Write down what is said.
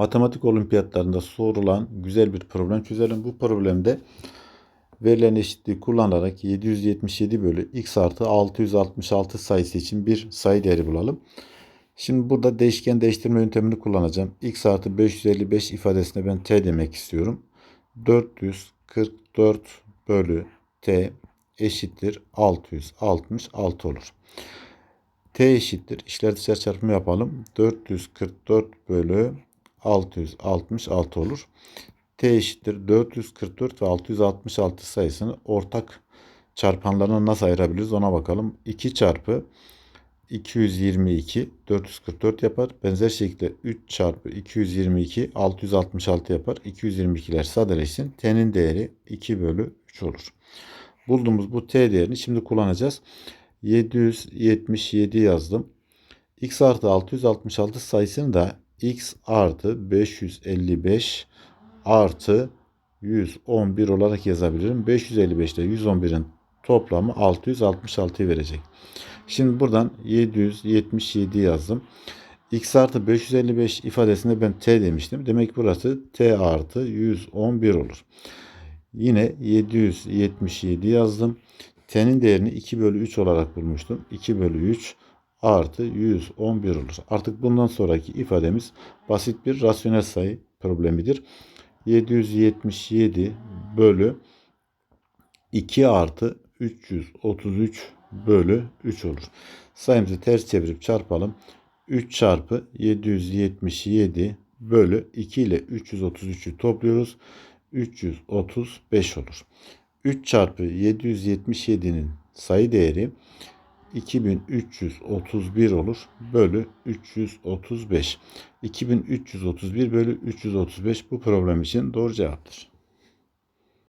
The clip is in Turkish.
matematik olimpiyatlarında sorulan güzel bir problem çözelim. Bu problemde verilen eşitliği kullanarak 777 bölü x artı 666 sayısı için bir sayı değeri bulalım. Şimdi burada değişken değiştirme yöntemini kullanacağım. x artı 555 ifadesine ben t demek istiyorum. 444 bölü t eşittir 666 olur. T eşittir. İşler dışarı çarpımı yapalım. 444 bölü 666 olur. T eşittir 444 ve 666 sayısını ortak çarpanlarına nasıl ayırabiliriz ona bakalım. 2 çarpı 222 444 yapar. Benzer şekilde 3 çarpı 222 666 yapar. 222'ler sadeleşsin. T'nin değeri 2 bölü 3 olur. Bulduğumuz bu T değerini şimdi kullanacağız. 777 yazdım. X artı 666 sayısını da X artı 555 artı 111 olarak yazabilirim. 555 ile 111'in toplamı 666'yı verecek. Şimdi buradan 777 yazdım. X artı 555 ifadesinde ben T demiştim. Demek ki burası T artı 111 olur. Yine 777 yazdım. T'nin değerini 2 bölü 3 olarak bulmuştum. 2 bölü 3 artı 111 olur. Artık bundan sonraki ifademiz basit bir rasyonel sayı problemidir. 777 bölü 2 artı 333 bölü 3 olur. Sayımızı ters çevirip çarpalım. 3 çarpı 777 bölü 2 ile 333'ü topluyoruz. 335 olur. 3 çarpı 777'nin sayı değeri 2331 olur. Bölü 335. 2331 bölü 335 bu problem için doğru cevaptır.